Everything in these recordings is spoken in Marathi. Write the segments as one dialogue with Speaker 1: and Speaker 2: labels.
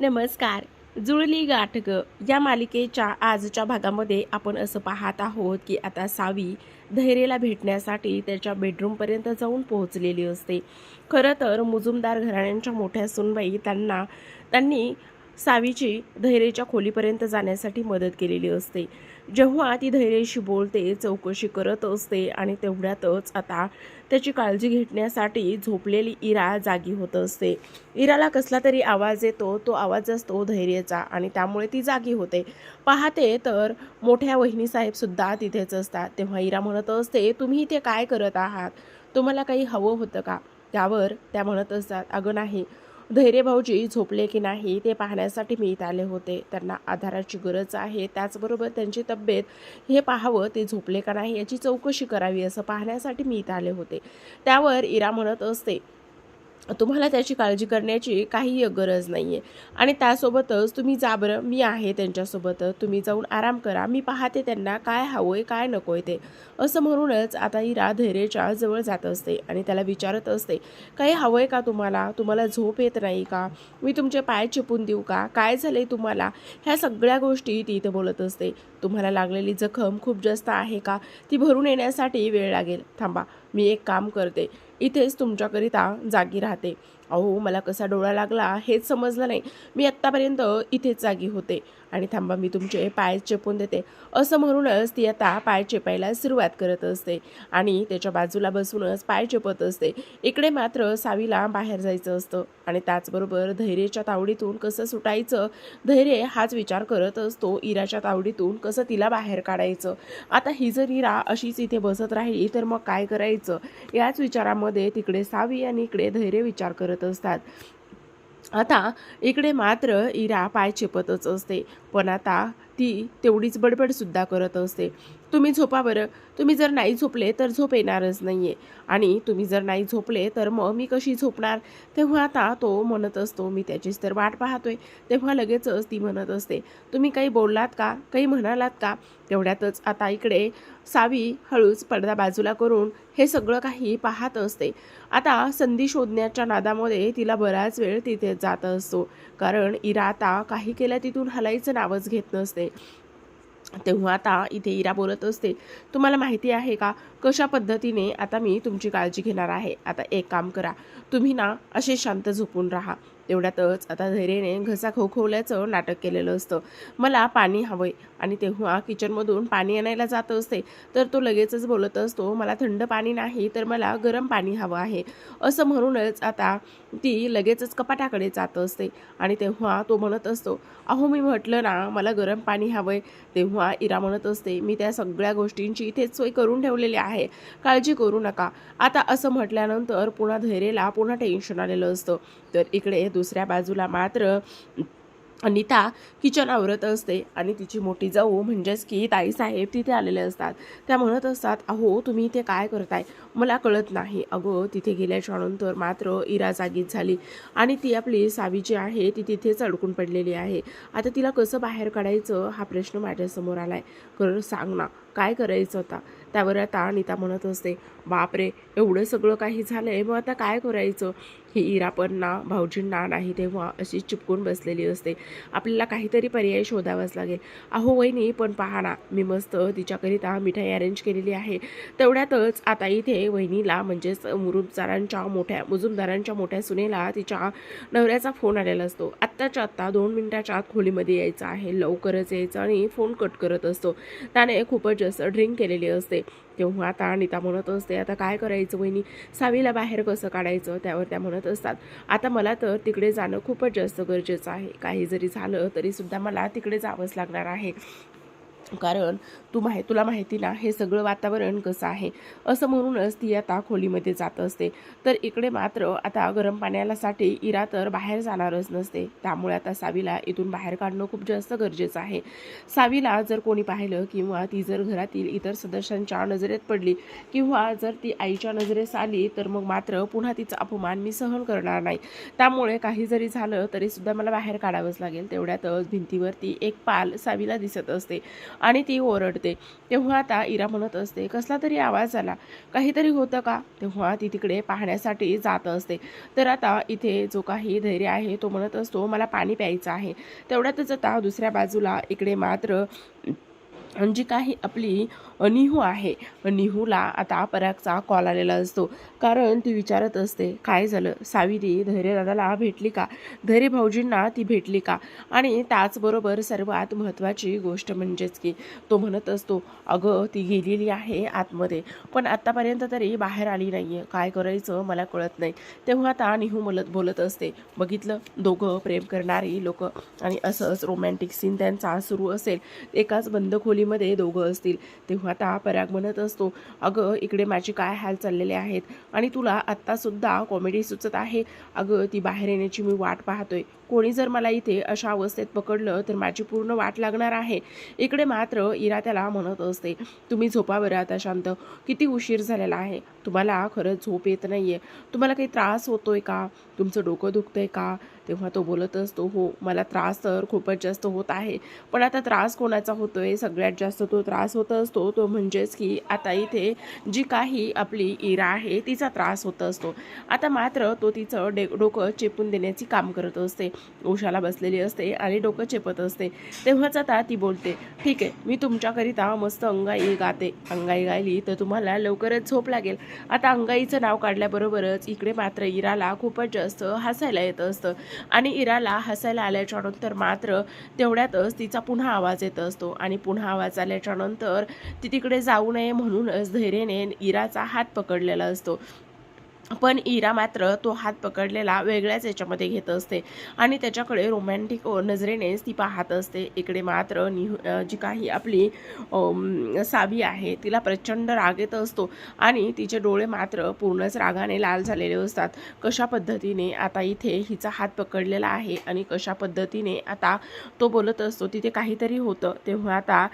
Speaker 1: नमस्कार. जुळली गाठ ग या मालिकेच्या आजच्या भागामध्ये आपण असं पाहत आहोत की आता सावी धैर्यला भेटण्यासाठी त्याच्या बेडरूमपर्यंत जाऊन पोहोचलेली असते. खरं तर मुजुमदार घराण्यांच्या मोठ्या सुनबाई त्यांना त्यांनी सावीची धैर्यच्या खोलीपर्यंत जाण्यासाठी मदत केलेली असते. जेव्हा ती धैर्यशी बोलते चौकशी करत असते आणि तेवढ्यातच आता त्याची काळजी घेण्यासाठी झोपलेली इरा जागी होत असते. इराला कसला तरी आवाज येतो तो आवाज असतो धैर्याचा आणि त्यामुळे ती जागी होते. पाहते तर मोठ्या वहिनीसाहेब सुद्धा तिथेच असतात. तेव्हा इरा म्हणत असते तुम्ही इथे काय करत आहात? तुम्हाला काही हवं होतं का? त्यावर त्या म्हणत असतात अगं नाही. धैर्य भाऊजी झोपले की नाही ते पाहण्यासाठी मी इथे आले होते. त्यांना आधाराची गरज आहे. त्याचबरोबर त्यांची तब्येत हे पाहावं ते झोपले का नाही याची चौकशी करावी असं पाहण्यासाठी मी इथे आले होते. त्यावर इरा म्हणत असते तुम्हाला त्याची काळजी करण्याची काही गरज नाही आहे आणि त्यासोबतच तुम्ही जा बरं मी आहे त्यांच्यासोबत तुम्ही जाऊन आराम करा मी पाहते त्यांना काय हवं आहे काय नको आहे ते. असं म्हणूनच आता इरा धैर्याच्या जवळ जात असते आणि त्याला विचारत असते काही हवं आहे का तुम्हाला? तुम्हाला झोप येत नाही का? मी तुमचे पाय चिपून देऊ का? काय झालं आहे तुम्हाला? ह्या सगळ्या गोष्टी ती इथं बोलत असते. तुम्हाला लागलेली जखम खूप जास्त आहे का? ती भरून येण्यासाठी वेळ लागेल. थांबा मी एक काम करते. इथेच तुमच्याकरिता जागी राहते. अहो मला कसा डोळा लागला हेच समजलं नाही. मी आत्तापर्यंत इथेच जागी होते. आणि थांबा मी तुमचे पाय चेपून देते. असं म्हणूनच ती आता पाय चेपायला सुरुवात करत असते आणि त्याच्या बाजूला बसूनच पाय चेपत असते. इकडे मात्र सावीला बाहेर जायचं असतं आणि त्याचबरोबर धैर्यच्या तावडीतून कसं सुटायचं धैर्य हाच विचार करत असतो इराच्या तावडीतून कसं तिला बाहेर काढायचं. आता ही जर इरा अशीच इथे बसत राहिली तर मग काय करायचं? याच विचारामध्ये तिकडे सावी आणि इकडे धैर्य विचार करत असतात. आता इकडे मात्र इरा पाय चिपतच असते. पण आता ती तेवढीच बडबडसुद्धा करत असते. तुम्ही झोपा बरं. तुम्ही जर नाही झोपले तर झोप येणारच नाही आहे आणि तुम्ही जर नाही झोपले तर मग मी कशी झोपणार? तेव्हा आता तो म्हणत असतो मी त्याचीच तर वाट पाहतोय. तेव्हा लगेचच ती म्हणत असते तुम्ही काही बोललात का? काही म्हणालात का? तेवढ्यातच आता इकडे सावी हळूच पडदा बाजूला करून हे सगळं काही पाहत असते. आता संधी शोधण्याच्या नादामध्ये तिला बराच वेळ तिथे जात असतो. कारण इरा आता काही केल्या तिथून हलायचं नावच घेत नसते. तेव्हा आता इथे इरा बोलत असते. तुम्हाला माहिती आहे का? कशा पद्धतीने आता मी तुमची काळजी घेणार आहे? आता एक काम करा. तुम्ही ना असे शांत झोपून राहा. तेवढ्यातच आता धैर्याने घसा खोखवल्याचं नाटक केलेलं असतं. मला पाणी हवंय आणि तेव्हा किचनमधून पाणी आणायला जात असते. तर तो लगेचच बोलत असतो मला थंड पाणी नाही तर मला गरम पाणी हवं आहे. असं म्हणूनच आता ती लगेचच कपाटाकडे जात असते आणि तेव्हा तो म्हणत असतो अहो मी म्हटलं ना मला गरम पाणी हवंय. तेव्हा इरा म्हणत असते मी त्या सगळ्या गोष्टींची इथेच सोय करून ठेवलेली आहे. काळजी करू नका. आता असं म्हटल्यानंतर पुन्हा धैर्यला पुन्हा टेन्शन आलेलं असतं. तर इकडे दुसऱ्या बाजूला मात्र अनिता किचन आवरत असते आणि तिची मोठी जाऊ म्हणजेच की ताईसाहेब तिथे आलेले असतात. त्या म्हणत असतात अहो तुम्ही इथे काय करताय? मला कळत नाही. अगो तिथे गेल्याच्यानंतर मात्र इरा जागीच झाली आणि ती आपली सावी जी आहे ती तिथेच अडकून पडलेली आहे. आता तिला कसं बाहेर काढायचं? हा प्रश्न माझ्यासमोर आलाय. कर सांग ना काय करायचं होता त्यावर आता अनिता म्हणत असते बापरे एवढं सगळं काही झालंय मग आता काय करायचं? ही इरा पण ना भाऊजींना नाही तेव्हा अशी चिपकून बसलेली असते. आपल्याला काहीतरी पर्याय शोधावाच लागेल. अहो वहिनी पण पहा ना मी मस्त तिच्याकरिता मिठाई अरेंज केलेली आहे. तेवढ्यातच आता इथे वहिनीला म्हणजेच मुरुमदारांच्या मोठ्या मुजुमदारांच्या मोठ्या सुनेला तिच्या नवऱ्याचा फोन आलेला असतो. आत्ताच्या आत्ता दोन मिनिटाच्या आत खोलीमध्ये यायचं आहे. लवकरच यायचं आणि फोन कट करत असतो. त्याने खूपच जास्त ड्रिंक केलेली असते. तेव्हा आता अनिता म्हणत असते आता काय करायचं वहिनी? सावीला बाहेर कसं काढायचं? त्यावर त्या म्हणत असतात आता मला तर तिकडे जाणं खूपच जास्त गरजेचं आहे. काही जरी झालं तरीसुद्धा मला तिकडे जावंच लागणार आहे. कारण तू माहि तुला माहिती ना हे सगळं वातावरण कसं आहे? असं म्हणूनच ती आता खोलीमध्ये जात असते. तर इकडे मात्र आता गरम पाण्यालासाठी इरा तर बाहेर जाणारच नसते. त्यामुळे आता सावीला इथून बाहेर काढणं खूप जास्त गरजेचं आहे. सावीला जर कोणी पाहिलं किंवा ती जर घरातील इतर सदस्यांच्या नजरेत पडली किंवा जर ती आईच्या नजरेस आली तर मग मात्र पुन्हा तिचा अपमान मी सहन करणार नाही. त्यामुळे काही जरी झालं तरीसुद्धा मला बाहेर काढावंच लागेल. तेवढ्यातच भिंतीवरती एक पाल सावीला दिसत असते. आणि ती ओरडते. तेव्हा आता इरा म्हणत असते कसला तरी आवाज आला काहीतरी होतं का? तेव्हा ती तिकडे पाहण्यासाठी जात असते. तर आता इथे जो काही धैर्य आहे तो म्हणत असतो मला पाणी प्यायचं आहे. तेवढ्यातच आता दुसऱ्या बाजूला इकडे मात्र जी काही आपली निहू आहे. निहूला आता परागचा कॉल आलेला असतो. कारण ती विचारत असते काय झालं? सावित्री धैर्यदादाला भेटली का? धैर्य भाऊजींना ती भेटली का? आणि त्याचबरोबर सर्वात महत्त्वाची गोष्ट म्हणजेच की तो म्हणत असतो अगं ती गेलेली आहे आतमध्ये पण आत्तापर्यंत तरी बाहेर आली नाही आहे काय करायचं मला कळत नाही. तेव्हा आता निहू बोलत बोलत असते बघितलं? दोघं प्रेम करणारी लोक. आणि असंच रोमॅन्टिक सीन त्यांचा सुरू असेल. एकाच बंद खोली खोलीमध्ये दोघं असतील. तेव्हा आता पराग म्हणत असतो अगं इकडे माझे काय हाल चाललेले आहेत? आणि तुला आत्तासुद्धा कॉमेडी सुचत आहे? अगं ती बाहेर येण्याची मी वाट पाहतोय. कोणी जर मला इथे अशा अवस्थेत पकडलं तर माझी पूर्ण वाट लागणार आहे. इकडे मात्र इरा त्याला म्हणत असते तुम्ही झोपा बरं आता शांत. किती उशीर झालेला आहे. तुम्हाला खरंच झोप येत नाही आहे तुम्हाला काही त्रास होतोय का? तुमचं डोकं दुखतंय का? तेव्हा तो बोलत असतो हो मला त्रास तर खूपच जास्त होत आहे पण आता त्रास कोणाचा होतो आहे सगळ्यात जास्त तो त्रास होत असतो तो म्हणजेच की आता इथे जी काही आपली इरा आहे तिचा त्रास होत असतो. आता मात्र तो तिचं डे डोकं चेपून देण्याची काम करत असते. उशाला बसलेली असते आणि डोकं चेपत असते. तेव्हाच आता ती बोलते ठीक आहे मी तुमच्याकरिता मस्त अंगाई गाते. अंगाई गायली तर तुम्हाला लवकरच झोप लागेल. आता अंगाईचं नाव काढल्याबरोबरच इकडे मात्र इराला खूपच जास्त हसायला येत असतं. आणि इराला हसायला आल्याच्यानंतर मात्र तेवढ्यातच तिचा पुन्हा आवाज येत असतो. आणि पुन्हा आवाज आल्याच्यानंतर ती तिकडे जाऊ नये म्हणूनच धैर्याने इराचा हात पकडलेला असतो. पण इरा मात्र तो हात पकडलेला वेगळ्याच याच्यामध्ये घेत असते. आणि त्याच्याकडे रोमॅन्टिक नजरेनेच ती पाहत असते. इकडे मात्र निहू जी काही आपली साबी सावी आहे तिला प्रचंड राग येत असतो. आणि तिचे डोळे मात्र पूर्णच रागाने लाल झालेले असतात. कशा पद्धतीने आता इथे हिचा हात पकडलेला आहे आणि कशा पद्धतीने आता तो बोलत असतो तिथे काहीतरी होतं. तेव्हा आता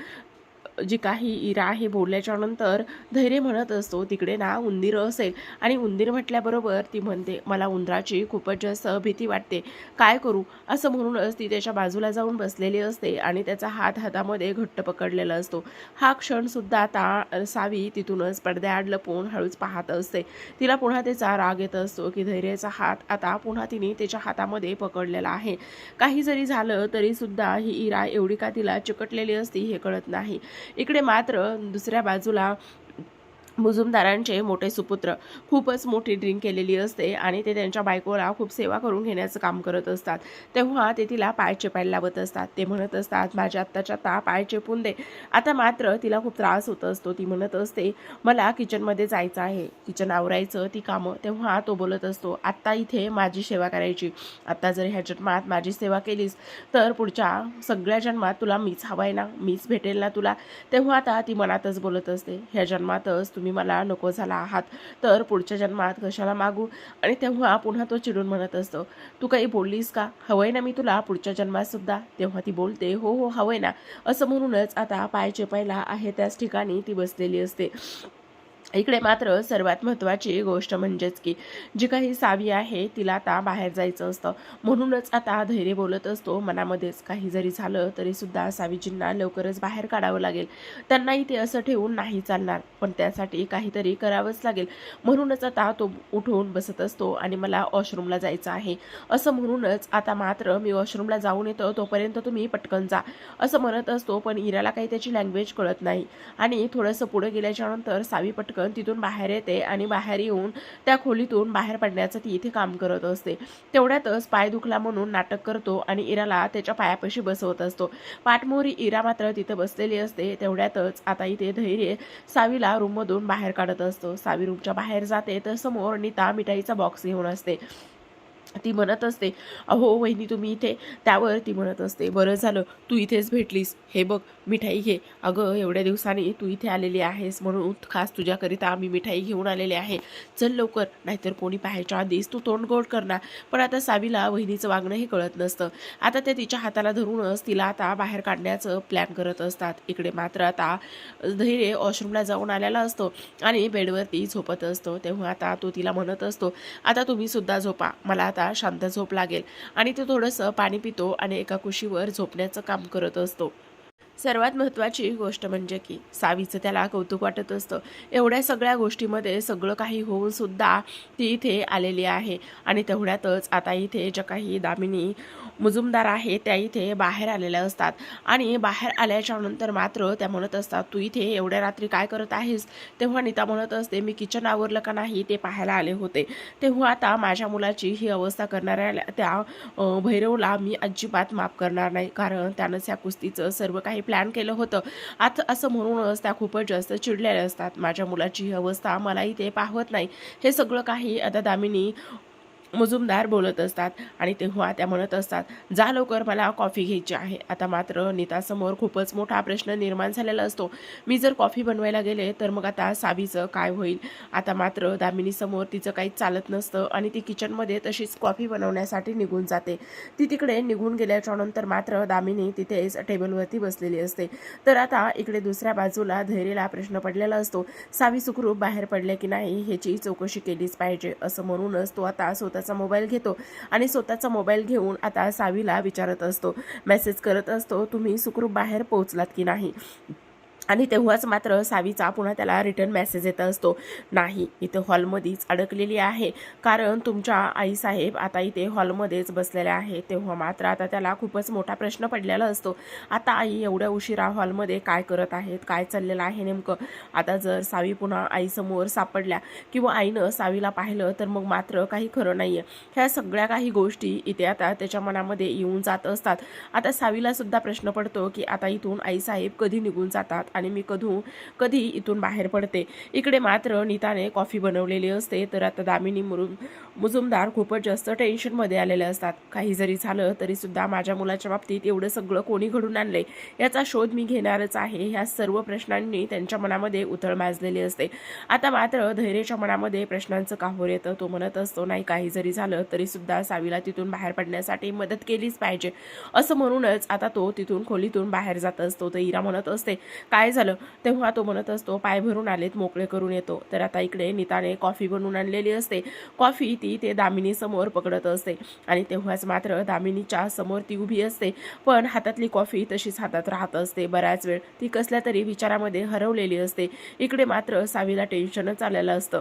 Speaker 1: जी काही इरा आहे बोलल्याच्या नंतर धैर्य म्हणत असतो तिकडे ना उंदीर असेल. आणि उंदीर म्हटल्याबरोबर ती म्हणते मला उंदराची खूपच जास्त भीती वाटते. काय करू? असं म्हणूनच ती त्याच्या बाजूला जाऊन बसलेली असते आणि त्याचा हात हातामध्ये घट्ट पकडलेला असतो. हा क्षणसुद्धा आता सावी तिथूनच पडद्याआड लपवून हळूच पाहत असते. तिला पुन्हा त्याचा राग येत असतो की धैर्याचा हात आता पुन्हा तिने त्याच्या हातामध्ये पकडलेला आहे. काही जरी झालं तरी सुद्धा ही इरा एवढी का तिला चिकटलेली असती हे कळत नाही. इकडे मात्र दुसऱ्या बाजूला मुजुमदारांचे मोठे सुपुत्र खूपच मोठी ड्रिंक केलेली असते आणि ते त्यांच्या बायकोला खूप सेवा करून घेण्याचं काम करत असतात. तेव्हा ते तिला पाय चेपायला लावत असतात. ते म्हणत असतात माझ्या आत्ताच्या ता पाय चेपून दे. आता मात्र तिला खूप त्रास होत असतो. ती म्हणत असते मला किचनमध्ये जायचं आहे. किचन आवरायचं ती कामं. तेव्हा तो बोलत असतो आत्ता इथे माझी सेवा करायची. आत्ता जर ह्या जन्मात माझी सेवा केलीस तर पुढच्या सगळ्या जन्मात तुला मीच हवाय ना? मीच भेटेल ना तुला? तेव्हा आता ती मनातच बोलत असते ह्या जन्मातच तुम्ही मला नको झाला आहात तर पुढच्या जन्मात कशाला मागू. आणि तेव्हा पुन्हा तो चिडून म्हणत असतो तू काही बोललीस का? हवंय ना मी तुला पुढच्या जन्मात सुद्धा. तेव्हा ती बोलते हो हो हवंय ना. असं म्हणूनच आता पाय चेपायला आहे त्याच ठिकाणी ती बसलेली असते. इकडे मात्र सर्वात महत्त्वाची गोष्ट म्हणजेच की जी काही सावी आहे तिला आता बाहेर जायचं असतं. म्हणूनच आता धैर्य बोलत असतो. मनामध्येच काही जरी झालं तरी सुद्धा सावीजींना लवकरच बाहेर काढावं लागेल. त्यांना इथे असं ठेवून नाही चालणार पण त्यासाठी काहीतरी करावंच लागेल. म्हणूनच आता तो उठून बसत असतो आणि मला वॉशरूमला जायचं आहे. असं म्हणूनच आता मात्र मी वॉशरूमला जाऊन येतो. तोपर्यंत तुम्ही पटकन जा. असं म्हणत असतो पण इराला काही त्याची लँग्वेज कळत नाही. आणि थोडंसं पुढे गेल्याच्यानंतर सावी पटकन तिथून बाहेर येते आणि बाहेर येऊन त्या खोलीतून बाहेर पडण्याचं ती इथे काम करत असते. तेवढ्यातच पाय दुखला म्हणून नाटक करतो आणि इराला त्याच्या पायापाशी बसवत असतो. पाठमोरी इरा मात्र तिथं बसलेली असते. तेवढ्यातच आता इथे धैर्य सावीला रूममधून बाहेर काढत असतो. सावी रूमच्या बाहेर जाते तर समोर नीता मिठाईचा बॉक्स घेऊन असते. ती म्हणत असते अहो वहिनी तुम्ही इथे. त्यावर ती म्हणत असते बरं झालं तू इथेच भेटलीस. हे बघ मिठाई घे. अगं एवढ्या दिवसांनी तू इथे आलेली आहेस म्हणून खास तुझ्याकरिता आम्ही मिठाई घेऊन आलेले आहे. चल लवकर नाहीतर कोणी पाहायच्या आधीच तू तोंड गोड करणार. पण आता सावीला वहिनीचं वागणं हे कळत नसतं. आता ते तिच्या हाताला धरूनच तिला आता बाहेर काढण्याचं प्लॅन करत असतात. इकडे मात्र आता धैर्य वॉशरूमला जाऊन आलेला असतो आणि बेडवरती झोपत असतो. तेव्हा आता तो तिला म्हणत असतो आता तुम्ही सुद्धा झोपा. मला आता शांत झोप लागेल आणि तो थोडंसं पाणी पितो आणि एका कुशीवर झोपण्याचं काम करत असतो. सर्वात महत्त्वाची गोष्ट म्हणजे की सावीचं त्याला कौतुक वाटत असतं. एवढ्या सगळ्या गोष्टीमध्ये सगळं काही होऊन सुद्धा ती इथे आलेली आहे. आणि तेवढ्यातच आता इथे ज्या काही दामिनी मुजुमदार आहे त्या इथे बाहेर आलेल्या असतात. आणि बाहेर आल्याच्यानंतर मात्र त्या म्हणत असतात तू इथे एवढ्या रात्री काय करत आहेस? तेव्हा नीता म्हणत असते मी किचन आवरलं का नाही? ते पाहायला आले होते. तेव्हा आता माझ्या मुलाची ही अवस्था करणाऱ्या त्या भैरवला मी अजिबात माफ करणार नाही. कारण त्यानंच ह्या कुस्तीचं सर्व काही प्लॅन केलं होतं. आता असं म्हणूनच त्या खूपच जास्त चिडलेल्या असतात. माझ्या मुलाची ही अवस्था मलाही ते पाहत नाही. हे सगळं काही आता दामिनी मुजुमदार बोलत असतात आणि तेव्हा त्या म्हणत असतात जा लवकर मला कॉफी घ्यायची आहे. आता मात्र नीतासमोर खूपच मोठा प्रश्न निर्माण झालेला असतो. मी जर कॉफी बनवायला गेले तर मग आता सावीचं काय होईल? आता मात्र दामिनीसमोर तिचं काहीच चालत नसतं आणि ती किचनमध्ये तशीच कॉफी बनवण्यासाठी निघून जाते. ती तिकडे निघून गेल्याच्यानंतर मात्र दामिनी तिथेच टेबलवरती बसलेली असते. तर आता इकडे दुसऱ्या बाजूला धैर्यला प्रश्न पडलेला असतो सावी सुखरूप बाहेर पडले की नाही? ह्याची चौकशी केलीच पाहिजे. असं म्हणूनच तो आता स्वतःचा मोबाईल घेतो आणि स्वतःचा मोबाईल घेऊन आता सावीला विचारत असतो. मेसेज करत असतो तुम्ही सुखरूप बाहेर पोहोचलात की नाही? आणि तेव्हाच मात्र सावीचा पुन्हा त्याला रिटर्न मेसेज येत असतो. नाही इथं हॉलमध्येच अडकलेली आहे. कारण तुमच्या आईसाहेब आता इथे हॉलमध्येच बसलेल्या आहेत तेव्हा मात्र आता त्याला खूपच मोठा प्रश्न पडलेला असतो. आता आई एवढ्या उशिरा हॉलमध्ये काय करत आहेत काय चाललेलं आहे नेमकं? आता जर सावी पुन्हा आईसमोर सापडल्या किंवा आईनं सावीला पाहिलं तर मग मात्र काही खरं नाही आहे ह्या सगळ्या काही गोष्टी इथे आता त्याच्या मनामध्ये येऊन जात असतात. आता सावीला सुद्धा प्रश्न पडतो की आता इथून आईसाहेब कधी निघून जातात आणि मी कधू कधी इथून बाहेर पडते. इकडे मात्र नीताने कॉफी बनवलेली असते तर आता दामिनी मुरुम मुजुमदार खूपच जास्त टेन्शनमध्ये आलेले असतात. काही जरी झालं तरी सुद्धा माझ्या मुलाच्या बाबतीत एवढं सगळं कोणी घडून आणले याचा शोध मी घेणारच आहे. ह्या सर्व प्रश्नांनी त्यांच्या मनामध्ये उथळ माजलेली असते. आता मात्र धैर्याच्या मनामध्ये प्रश्नांचं काहोर येतं. तो म्हणत असतो नाही काही जरी झालं तरी सुद्धा सावीला तिथून बाहेर पडण्यासाठी मदत केलीच पाहिजे. असं म्हणूनच आता तो तिथून खोलीतून बाहेर जात असतो. तर इरा म्हणत असते काय काय झालं? तेव्हा तो म्हणत असतो पाय भरून आलेत मोकळे करून येतो. तर आता इकडे नीताने कॉफी बनवून आणलेली असते. कॉफी ती ते दामिनी समोर पकडत असते आणि तेव्हाच मात्र दामिनीच्या समोर ती उभी असते. पण हातातली कॉफी तशीच हातात राहत असते बऱ्याच वेळ. ती कसल्या तरी विचारामध्ये हरवलेली असते. इकडे मात्र सावीला टेन्शनच आलेलं असतं.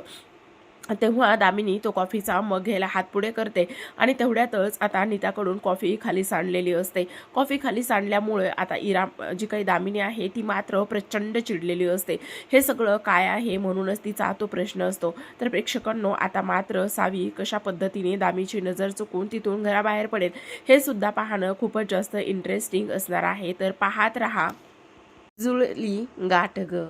Speaker 1: तेव्हा दामिनी तो कॉफीचा मग घ्यायला हात पुढे करते आणि तेवढ्यातच आता नीताकडून कॉफी खाली सांडलेली असते. कॉफी खाली सांडल्यामुळे आता इरा जी काही दामिनी आहे ती मात्र प्रचंड चिडलेली असते. हे सगळं काय आहे म्हणूनच तिचा तो प्रश्न असतो. तर प्रेक्षकांनो आता मात्र सावी कशा पद्धतीने दामीची नजर चुकून तिथून घराबाहेर पडेल हे सुद्धा पाहणं खूपच जास्त इंटरेस्टिंग असणार आहे. तर पाहत रहा. जुळली गाठ ग.